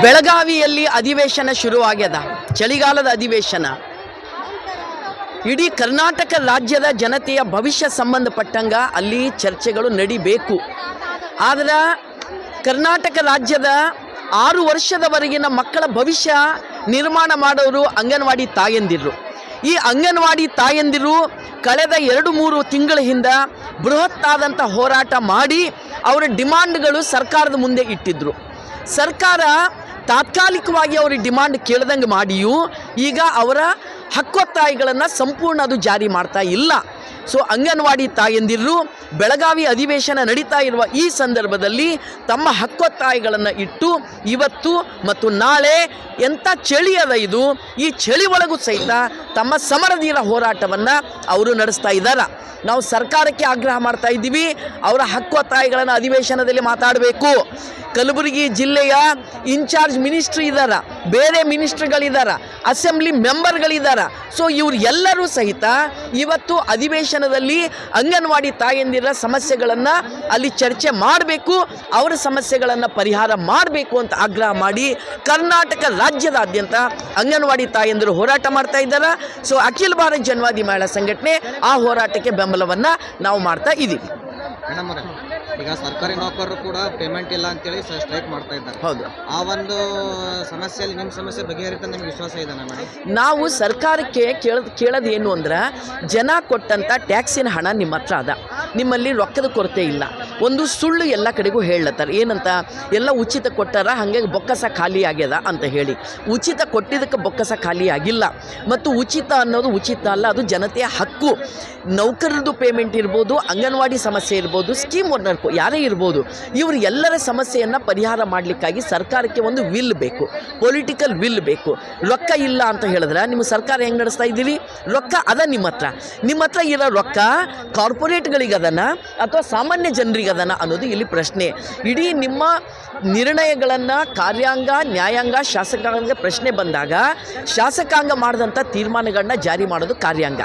ಬೆಳಗಾವಿಯಲ್ಲಿ ಅಧಿವೇಶನ ಶುರುವಾಗ್ಯದ. ಚಳಿಗಾಲದ ಅಧಿವೇಶನ. ಇಡೀ ಕರ್ನಾಟಕ ರಾಜ್ಯದ ಜನತೆಯ ಭವಿಷ್ಯ ಸಂಬಂಧಪಟ್ಟಂಗ ಅಲ್ಲಿ ಚರ್ಚೆಗಳು ನಡಿಬೇಕು. ಆದ್ರೆ ಕರ್ನಾಟಕ ರಾಜ್ಯದ ಆರು ವರ್ಷದವರೆಗಿನ ಮಕ್ಕಳ ಭವಿಷ್ಯ ನಿರ್ಮಾಣ ಮಾಡೋರು ಅಂಗನವಾಡಿ ತಾಯಂದಿರು. ಈ ಅಂಗನವಾಡಿ ತಾಯಂದಿರು ಕಳೆದ ಎರಡು ಮೂರು ತಿಂಗಳ ಹಿಂದ ಬೃಹತ್ತಾದಂಥ ಹೋರಾಟ ಮಾಡಿ ಅವರ ಡಿಮಾಂಡ್ಗಳು ಸರ್ಕಾರದ ಮುಂದೆ ಇಟ್ಟಿದ್ರು. ಸರ್ಕಾರ ತಾತ್ಕಾಲಿಕವಾಗಿ ಅವ್ರಿಗೆ ಡಿಮಾಂಡ್ ಕೇಳ್ದಂಗೆ ಮಾಡಿಯೂ ಈಗ ಅವರ ಹಕ್ಕೊತ್ತಾಯಿಗಳನ್ನು ಸಂಪೂರ್ಣ ಅದು ಜಾರಿ ಮಾಡ್ತಾ ಇಲ್ಲ. ಸೊ, ಅಂಗನವಾಡಿ ತಾಯಂದಿರು ಬೆಳಗಾವಿ ಅಧಿವೇಶನ ನಡೀತಾ ಇರುವ ಈ ಸಂದರ್ಭದಲ್ಲಿ ತಮ್ಮ ಹಕ್ಕೊತ್ತಾಯಿಗಳನ್ನು ಇಟ್ಟು ಇವತ್ತು ಮತ್ತು ನಾಳೆ ಎಂಥ ಚಳಿ ಅದ ಇದು, ಈ ಚಳಿ ಒಳಗೂ ಸಹಿತ ತಮ್ಮ ಸಮರಧೀರ ಹೋರಾಟವನ್ನು ಅವರು ನಡೆಸ್ತಾ ಇದ್ದಾರೆ ನಾವು ಸರ್ಕಾರಕ್ಕೆ ಆಗ್ರಹ ಮಾಡ್ತಾ ಇದ್ದೀವಿ, ಅವರ ಹಕ್ಕೊತ್ತಾಯಿಗಳನ್ನು ಅಧಿವೇಶನದಲ್ಲಿ ಮಾತಾಡಬೇಕು. ಕಲಬುರಗಿ ಜಿಲ್ಲೆಯ ಇನ್ಚಾರ್ಜ್ ಮಿನಿಸ್ಟ್ರ್ ಇದ್ದಾರ ಬೇರೆ ಮಿನಿಸ್ಟ್ರ್ಗಳಿದ್ದಾರೆ ಅಸೆಂಬ್ಲಿ ಮೆಂಬರ್ಗಳಿದ್ದಾರೆ ಸೊ ಇವರೆಲ್ಲರೂ ಸಹಿತ ಇವತ್ತು ಅಧಿವೇಶನದಲ್ಲಿ ಅಂಗನವಾಡಿ ತಾಯಂದಿರ ಸಮಸ್ಯೆಗಳನ್ನು ಅಲ್ಲಿ ಚರ್ಚೆ ಮಾಡಬೇಕು, ಅವರ ಸಮಸ್ಯೆಗಳನ್ನು ಪರಿಹಾರ ಮಾಡಬೇಕು ಅಂತ ಆಗ್ರಹ ಮಾಡಿ ಕರ್ನಾಟಕ ರಾಜ್ಯದಾದ್ಯಂತ ಅಂಗನವಾಡಿ ತಾಯಂದಿರು ಹೋರಾಟ ಮಾಡ್ತಾ ಇದ್ದಾರೆ. ಸೊ ಅಖಿಲ ಭಾರತ ಜನವಾದಿ ಮಹಿಳಾ ಸಂಘಟನೆ ಆ ಹೋರಾಟಕ್ಕೆ ಬೆಂಬಲವನ್ನು ನಾವು ಮಾಡ್ತಾ ಇದ್ದೀವಿ ಈಗ ಸರ್ಕಾರಿ ನೌಕರರು ಕೂಡ ಪೇಮೆಂಟ್ ಇಲ್ಲ ಅಂತೇಳಿ ಸ್ಟ್ರೈಕ್ ಮಾಡ್ತಾ ಇದ್ದಾರೆ. ಹೌದು. ಆ ಒಂದು ಸಮಸ್ಯೆಯಲ್ಲಿ ನಿಮ್ಮ ಸಮಸ್ಯೆ ಬಗೆಹರಿತ ನಿಮ್ಗೆ ವಿಶ್ವಾಸ ಇದೆ ಮೇಡಮ್? ನಾವು ಸರ್ಕಾರಕ್ಕೆ ಕೇಳದ್ ಕೇಳೋದು ಏನು ಅಂದ್ರೆ ಜನ ಕೊಟ್ಟಂಥ ಟ್ಯಾಕ್ಸಿನ ಹಣ ನಿಮ್ಮ ಹತ್ರ ಅದ. ನಿಮ್ಮಲ್ಲಿ ರೊಕ್ಕದ ಕೊರತೆ ಇಲ್ಲ. ಒಂದು ಸುಳ್ಳು ಎಲ್ಲ ಕಡೆಗೂ ಹೇಳತ್ತಾರೆ. ಏನಂತ ಎಲ್ಲ ಉಚಿತ ಕೊಟ್ಟಾರ ಹಾಗಾಗಿ ಬೊಕ್ಕಸ ಖಾಲಿ ಆಗ್ಯದ ಅಂತ ಹೇಳಿ. ಉಚಿತ ಕೊಟ್ಟಿದ್ದಕ್ಕೆ ಬೊಕ್ಕಸ ಖಾಲಿ ಆಗಿಲ್ಲ. ಮತ್ತು ಉಚಿತ ಅನ್ನೋದು ಉಚಿತ ಅಲ್ಲ ಅದು ಜನತೆಯ ಹಕ್ಕು. ನೌಕರರದು ಪೇಮೆಂಟ್ ಇರ್ಬೋದು ಅಂಗನವಾಡಿ ಸಮಸ್ಯೆ ಇರ್ಬೋದು ಸ್ಕೀಮ್ ಓನರ್ ಯಾರೇ ಇರ್ಬೋದು, ಇವರು ಎಲ್ಲರ ಸಮಸ್ಯೆಯನ್ನು ಪರಿಹಾರ ಮಾಡಲಿಕ್ಕಾಗಿ ಸರ್ಕಾರಕ್ಕೆ ಒಂದು ವಿಲ್ ಬೇಕು ಪೊಲಿಟಿಕಲ್ ವಿಲ್ ಬೇಕು. ರೊಕ್ಕ ಇಲ್ಲ ಅಂತ ಹೇಳಿದ್ರೆ ನಿಮ್ಮ ಸರ್ಕಾರ ಹೆಂಗೆ ನಡೆಸ್ತಾ ಇದ್ದೀರಿ? ರೊಕ್ಕ ಅದ ನಿಮ್ಮ ಹತ್ರ. ನಿಮ್ಮ ಹತ್ರ ಇರೋ ರೊಕ್ಕ ಕಾರ್ಪೊರೇಟ್ಗಳಿಗೆ ಅದನ ಅಥವಾ ಸಾಮಾನ್ಯ ಜನರಿಗೆ ಅದನ ಅನ್ನೋದು ಇಲ್ಲಿ ಪ್ರಶ್ನೆ. ಇಡೀ ನಿಮ್ಮ ನಿರ್ಣಯಗಳನ್ನು ಕಾರ್ಯಾಂಗ, ನ್ಯಾಯಾಂಗ, ಶಾಸಕಾಂಗ ಪ್ರಶ್ನೆ ಬಂದಾಗ ಶಾಸಕಾಂಗ ಮಾಡಿದಂಥ ತೀರ್ಮಾನಗಳನ್ನ ಜಾರಿ ಮಾಡೋದು ಕಾರ್ಯಾಂಗ.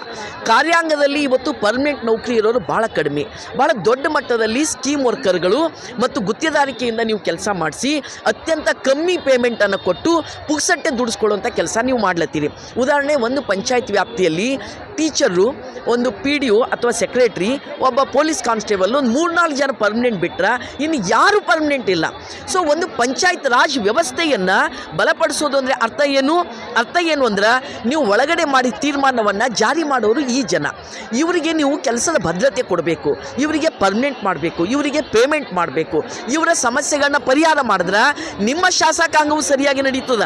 ಕಾರ್ಯಾಂಗದಲ್ಲಿ ಇವತ್ತು ಪರ್ಮನೆಂಟ್ ನೌಕರಿ ಇರೋರು ಭಾಳ ಕಡಿಮೆ. ಭಾಳ ದೊಡ್ಡ ಮಟ್ಟದಲ್ಲಿ ಸ್ಕೀಮ್ ವರ್ಕರ್ಗಳು ಮತ್ತು ಗುತ್ತಿಗೆದಾರಿಕೆಯಿಂದ ನೀವು ಕೆಲಸ ಮಾಡಿಸಿ ಅತ್ಯಂತ ಕಮ್ಮಿ ಪೇಮೆಂಟನ್ನು ಕೊಟ್ಟು ಪುಕ್ಸಟ್ಟೆ ದುಡಿಸ್ಕೊಳ್ಳುವಂಥ ಕೆಲಸ ನೀವು ಮಾಡ್ಲತ್ತೀರಿ. ಉದಾಹರಣೆ, ಒಂದು ಪಂಚಾಯತ್ ವ್ಯಾಪ್ತಿಯಲ್ಲಿ ಟೀಚರು, ಒಂದು ಪಿ ಡಿ ಒ ಅಥವಾ ಸೆಕ್ರೆಟ್ರಿ, ಒಬ್ಬ ಪೊಲೀಸ್ ಕಾನ್ಸ್ಟೇಬಲ್, ಒಂದು ಮೂರ್ನಾಲ್ಕು ಜನ ಪರ್ಮನೆಂಟ್ ಬಿಟ್ಟರೆ ಇನ್ನು ಯಾರು ಪರ್ಮನೆಂಟ್ ಇಲ್ಲ. ಸೊ ಒಂದು ಪಂಚಾಯತ್ ರಾಜ್ ವ್ಯವಸ್ಥೆಯನ್ನು ಬಲಪಡಿಸೋದು ಅಂದರೆ ಅರ್ಥ ಏನು? ಅರ್ಥ ಏನು ಅಂದ್ರೆ ನೀವು ಒಳಗಡೆ ಮಾಡಿ ತೀರ್ಮಾನವನ್ನು ಜಾರಿ ಮಾಡೋರು ಈ ಜನ. ಇವರಿಗೆ ನೀವು ಕೆಲಸದ ಭದ್ರತೆ ಕೊಡಬೇಕು, ಇವರಿಗೆ ಪರ್ಮನೆಂಟ್ ಮಾಡಬೇಕು, ಇವರಿಗೆ ಪೇಮೆಂಟ್ ಮಾಡಬೇಕು. ಇವರ ಸಮಸ್ಯೆಗಳನ್ನ ಪರಿಹಾರ ಮಾಡಿದ್ರೆ ನಿಮ್ಮ ಶಾಸಕಾಂಗವು ಸರಿಯಾಗಿ ನಡೀತದ.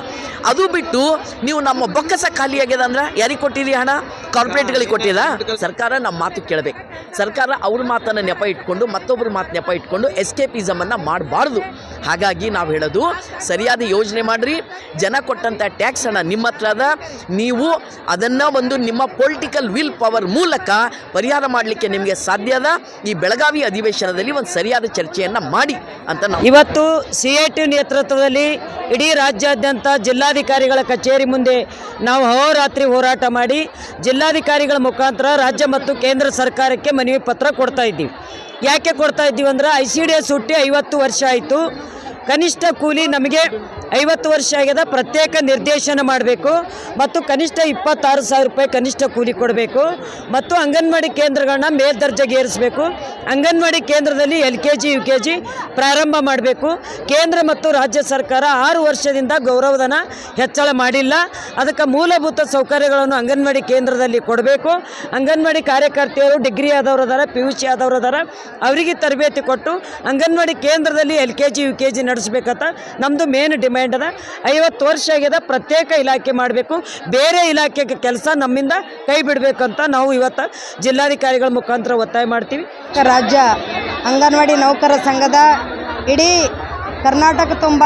ಅದು ಬಿಟ್ಟು ನೀವು ನಮ್ಮ ಬೊಕ್ಕಸ ಖಾಲಿ ಆಗ್ಯದ ಅಂದ್ರೆ ಯಾರಿಗೆ ಕೊಟ್ಟಿರಿ ಹಣ? ಕಾರ್ಪೊರೇಟ್ಗಳಿಗೆ ಕೊಟ್ಟಿಲ್ಲ. ಸರ್ಕಾರ ನಮ್ಮ ಮಾತು ಕೇಳಬೇಕು. ಸರ್ಕಾರ ಅವ್ರ ಮಾತನ್ನು ನೆಪ ಇಟ್ಕೊಂಡು ಮತ್ತೊಬ್ಬರ ಮಾತು ನೆಪ ಇಟ್ಕೊಂಡು ಎಸ್ಕೇಪಿಸಮನ್ನು ಮಾಡಬಾರ್ದು. ಹಾಗಾಗಿ ನಾವು ಹೇಳೋದು, ಸರಿಯಾದ ಯೋಜನೆ ಮಾಡಿರಿ. ಜನ ಕೊಟ್ಟಂಥ ಟ್ಯಾಕ್ಸ್ ಹಣ ನಿಮ್ಮ ಹತ್ರ ಅದ. ನೀವು ಅದನ್ನು ಒಂದು ನಿಮ್ಮ ಪೊಲಿಟಿಕಲ್ ವಿಲ್ ಪವರ್ ಮೂಲಕ ಪರಿಹಾರ ಮಾಡಲಿಕ್ಕೆ ನಿಮಗೆ ಸಾಧ್ಯ ಅದ. ಈ ಬೆಳಗಾವಿ ಅಧಿವೇಶನದಲ್ಲಿ ಒಂದು ಸರಿಯಾದ ಚರ್ಚೆಯನ್ನು ಮಾಡಿ ಅಂತ ನಾವು ಇವತ್ತು ಸಿ ಐ ಟಿ ನೇತೃತ್ವದಲ್ಲಿ ಇಡೀ ರಾಜ್ಯಾದ್ಯಂತ ಜಿಲ್ಲಾಧಿಕಾರಿಗಳ ಕಚೇರಿ ಮುಂದೆ ನಾವು ಹೋರಾತ್ರಿ ಹೋರಾಟ ಮಾಡಿ, ಜಿಲ್ಲಾಧಿಕಾರಿಗಳ ಮುಖಾಂತರ ರಾಜ್ಯ ಮತ್ತು ಕೇಂದ್ರ ಸರ್ಕಾರಕ್ಕೆ ಮನವಿ ಪತ್ರ ಕೊಡ್ತಾ ಇದ್ದೀವಿ. ಯಾಕೆ ಕೊಡ್ತಾ ಇದ್ದೀವಿ ಅಂದರೆ ಐ ಸಿ ಡಿ ಎಸ್ ಹುಟ್ಟಿ ಐವತ್ತು ವರ್ಷ ಆಯಿತು. ಕನಿಷ್ಠ ಕೂಲಿ ನಮಗೆ ಐವತ್ತು ವರ್ಷ ಆಗ್ಯದ, ಪ್ರತ್ಯೇಕ ನಿರ್ದೇಶನ ಮಾಡಬೇಕು ಮತ್ತು ಕನಿಷ್ಠ ಇಪ್ಪತ್ತಾರು ಸಾವಿರ ರೂಪಾಯಿ ಕನಿಷ್ಠ ಕೂಲಿ ಕೊಡಬೇಕು ಮತ್ತು ಅಂಗನವಾಡಿ ಕೇಂದ್ರಗಳನ್ನ ಮೇಲ್ದರ್ಜೆಗೆ ಏರಿಸಬೇಕು. ಅಂಗನವಾಡಿ ಕೇಂದ್ರದಲ್ಲಿ L K G, U K G ಪ್ರಾರಂಭ ಮಾಡಬೇಕು. ಕೇಂದ್ರ ಮತ್ತು ರಾಜ್ಯ ಸರ್ಕಾರ ಆರು ವರ್ಷದಿಂದ ಗೌರವಧನ ಹೆಚ್ಚಳ ಮಾಡಿಲ್ಲ. ಅದಕ್ಕೆ ಮೂಲಭೂತ ಸೌಕರ್ಯಗಳನ್ನು ಅಂಗನವಾಡಿ ಕೇಂದ್ರದಲ್ಲಿ ಕೊಡಬೇಕು. ಅಂಗನವಾಡಿ ಕಾರ್ಯಕರ್ತೆಯರು ಡಿಗ್ರಿ ಆದವರು ಅದಾರ ಪಿ ಯು ಸಿ ಆದವರು ಅದಾರ ಅವರಿಗೆ ತರಬೇತಿ ಕೊಟ್ಟು ಅಂಗನವಾಡಿ ಕೇಂದ್ರದಲ್ಲಿ L K G, U K G ನಡೆಸಬೇಕಂತ ನಮ್ಮದು ಮೇನ್ ಡಿಮ್ಯಾಂಡ್ ಅದ ಐವತ್ತು ವರ್ಷ ಆಗ್ಯದ, ಪ್ರತ್ಯೇಕ ಇಲಾಖೆ ಮಾಡಬೇಕು, ಬೇರೆ ಇಲಾಖೆಗೆ ಕೆಲಸ ನಮ್ಮಿಂದ ಕೈ ಬಿಡಬೇಕಂತ ನಾವು ಇವತ್ತು ಜಿಲ್ಲಾಧಿಕಾರಿಗಳ ಮುಖಾಂತರ ಒತ್ತಾಯ ಮಾಡ್ತೀವಿ. ರಾಜ್ಯ ಅಂಗನವಾಡಿ ನೌಕರ ಸಂಘದ ಇಡೀ ಕರ್ನಾಟಕ ತುಂಬ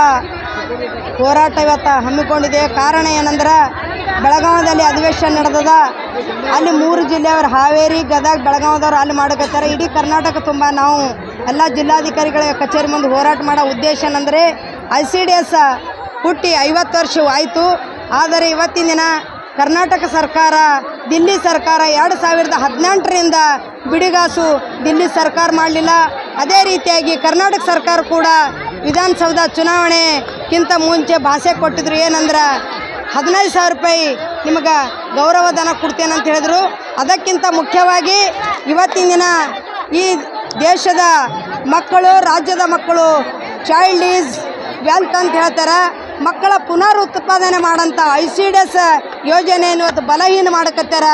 ಹೋರಾಟ ಇವತ್ತು ಹಮ್ಮಿಕೊಂಡಿದೆ. ಕಾರಣ ಏನಂದ್ರೆ, ಬೆಳಗಾವದಲ್ಲಿ ಅಧಿವೇಶನ ನಡೆದದ, ಅಲ್ಲಿ ಮೂರು ಜಿಲ್ಲೆಯವರು ಹಾವೇರಿ, ಗದಗ, ಬೆಳಗಾವದವ್ರು ಅಲ್ಲಿ ಮಾಡಕತ್ತಾರೆ. ಇಡೀ ಕರ್ನಾಟಕ ತುಂಬ ನಾವು ಎಲ್ಲ ಜಿಲ್ಲಾಧಿಕಾರಿಗಳ ಕಚೇರಿ ಮುಂದೆ ಹೋರಾಟ ಮಾಡೋ ಉದ್ದೇಶ ಏನಂದರೆ ಐ ಸಿ ಡಿ ಎಸ್ ಹುಟ್ಟಿ ಐವತ್ತು ವರ್ಷವಾಯಿತು ಆದರೆ ಇವತ್ತಿನ ದಿನ ಕರ್ನಾಟಕ ಸರ್ಕಾರ, ದಿಲ್ಲಿ ಸರ್ಕಾರ ಎರಡು ಸಾವಿರದ ಹದಿನೆಂಟರಿಂದ ಬಿಡಿಗಾಸು ದಿಲ್ಲಿ ಸರ್ಕಾರ ಮಾಡಲಿಲ್ಲ. ಅದೇ ರೀತಿಯಾಗಿ ಕರ್ನಾಟಕ ಸರ್ಕಾರ ಕೂಡ ವಿಧಾನಸೌಧ ಚುನಾವಣೆಗಿಂತ ಮುಂಚೆ ಭಾಷೆ ಕೊಟ್ಟಿದ್ರು. ಏನಂದ್ರೆ ಹದಿನೈದು ಸಾವಿರ ರೂಪಾಯಿ ನಿಮಗೆ ಗೌರವಧನ ಕೊಡ್ತೇನಂತ ಹೇಳಿದ್ರು. ಅದಕ್ಕಿಂತ ಮುಖ್ಯವಾಗಿ ಇವತ್ತಿನ ದಿನ ಈ ದೇಶದ ಮಕ್ಕಳು, ರಾಜ್ಯದ ಮಕ್ಕಳು ಚೈಲ್ಡ್ ಈಸ್ ವೆಲ್ತ್ ಅಂತ ಹೇಳ್ತಾರೆ, ಮಕ್ಕಳ ಪುನರ್ ಉತ್ಪಾದನೆ ಮಾಡೋಂಥ ಐ ಸಿ ಡಿ ಎಸ್ ಯೋಜನೆಯನ್ನು ಇವತ್ತು ಬಲಹೀನ ಮಾಡಕತ್ತಾರ.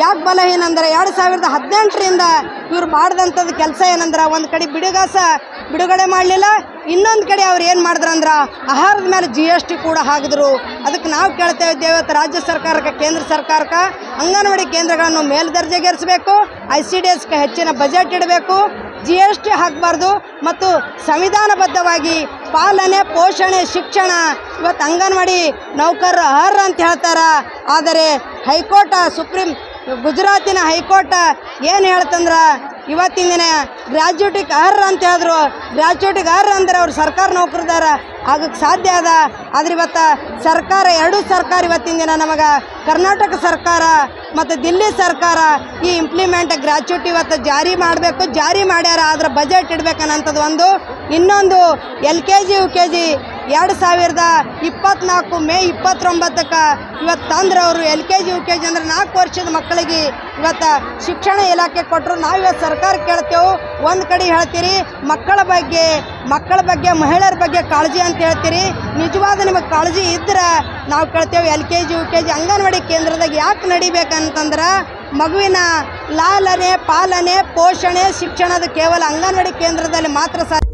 ಯಾಕೆ ಬಲ ಏನಂದ್ರೆ ಎರಡು ಸಾವಿರದ ಹದಿನೆಂಟರಿಂದ ಇವ್ರು ಮಾಡಿದಂಥದ್ದು ಕೆಲಸ ಏನಂದ್ರೆ ಒಂದು ಕಡೆ ಬಿಡುಗಾಸ ಬಿಡುಗಡೆ ಮಾಡಲಿಲ್ಲ, ಇನ್ನೊಂದು ಕಡೆ ಅವ್ರು ಏನು ಮಾಡಿದ್ರಂದ್ರೆ ಆಹಾರದ ಮೇಲೆ ಜಿ ಎಸ್ ಟಿ ಕೂಡ ಹಾಕಿದ್ರು. ಅದಕ್ಕೆ ನಾವು ಕೇಳ್ತಾ ಇದ್ದೇವೆ ರಾಜ್ಯ ಸರ್ಕಾರಕ್ಕೆ, ಕೇಂದ್ರ ಸರ್ಕಾರಕ್ಕೆ, ಅಂಗನವಾಡಿ ಕೇಂದ್ರಗಳನ್ನು ಮೇಲ್ದರ್ಜೆಗೇರಿಸಬೇಕು ಐ ಸಿ ಡಿ ಎಸ್ಗೆ ಹೆಚ್ಚಿನ ಬಜೆಟ್ ಇಡಬೇಕು ಜಿ ಎಸ್ ಟಿ ಹಾಕಬಾರ್ದು ಮತ್ತು ಸಂವಿಧಾನಬದ್ಧವಾಗಿ ಪಾಲನೆ, ಪೋಷಣೆ, ಶಿಕ್ಷಣ, ಇವತ್ತು ಅಂಗನವಾಡಿ ನೌಕರರು ಅರ್ಹ ಅಂತ ಹೇಳ್ತಾರೆ. ಆದರೆ ಹೈಕೋರ್ಟ್, ಸುಪ್ರೀಂ ಗುಜರಾತಿನ ಹೈಕೋರ್ಟ್ ಏನು ಹೇಳ್ತಂದ್ರೆ, ಇವತ್ತಿನ ದಿನ ಗ್ರ್ಯಾಜುಯೇಟಿಗೆ ಅರ್ಹ ಅಂತ ಹೇಳಿದ್ರು. ಗ್ರ್ಯಾಜುಯೇಟಿಗೆ ಅರ್ಹ ಅಂದ್ರೆ ಅವ್ರು ಸರ್ಕಾರ ನೌಕರದಾರ ಆಗಕ್ಕೆ ಸಾಧ್ಯ ಅದ. ಆದ್ರೆ ಇವತ್ತು ಸರ್ಕಾರ, ಎರಡೂ ಸರ್ಕಾರ ಇವತ್ತಿನ ದಿನ ನಮಗೆ ಕರ್ನಾಟಕ ಸರ್ಕಾರ ಮತ್ತು ದಿಲ್ಲಿ ಸರ್ಕಾರ ಈ ಇಂಪ್ಲಿಮೆಂಟ್ ಗ್ರ್ಯಾಚುಯಿಟಿ ಇವತ್ತು ಜಾರಿ ಮಾಡಬೇಕು. ಜಾರಿ ಮಾಡ್ಯಾರ ಆದ್ರೆ ಬಜೆಟ್ ಇಡ್ಬೇಕನ್ನಂಥದ್ದು ಒಂದು. ಇನ್ನೊಂದು L K G U K G ಎರಡು ಸಾವಿರದ ಇಪ್ಪತ್ನಾಲ್ಕು ಮೇ ಇಪ್ಪತ್ತೊಂಬತ್ತಕ್ಕೆ ಇವತ್ತು ತಂದ್ರೆ ಅವರು L K G, U K G ಅಂದ್ರೆ ನಾಲ್ಕು ವರ್ಷದ ಮಕ್ಕಳಿಗೆ ಇವತ್ತು ಶಿಕ್ಷಣ ಇಲಾಖೆ ಕೊಟ್ಟರು ನಾವು ಇವತ್ತು ಸರ್ಕಾರ ಕೇಳ್ತೇವೆ, ಒಂದು ಕಡೆ ಹೇಳ್ತೀರಿ, ಮಕ್ಕಳ ಬಗ್ಗೆ ಮಕ್ಕಳ ಬಗ್ಗೆ, ಮಹಿಳೆಯರ ಬಗ್ಗೆ ಕಾಳಜಿ ಅಂತ ಹೇಳ್ತೀರಿ. ನಿಜವಾದ ನಿಮಗೆ ಕಾಳಜಿ ಇದ್ರೆ ನಾವು ಕೇಳ್ತೇವೆ L K G, U K G anganwadi ಕೇಂದ್ರದಾಗ ಯಾಕೆ ನಡಿಬೇಕಂತಂದ್ರೆ ಮಗುವಿನ ಲಾಲನೆ, ಪಾಲನೆ, ಪೋಷಣೆ, ಶಿಕ್ಷಣದ ಕೇವಲ ಅಂಗನವಾಡಿ ಕೇಂದ್ರದಲ್ಲಿ ಮಾತ್ರ ಸಾಧ್ಯ.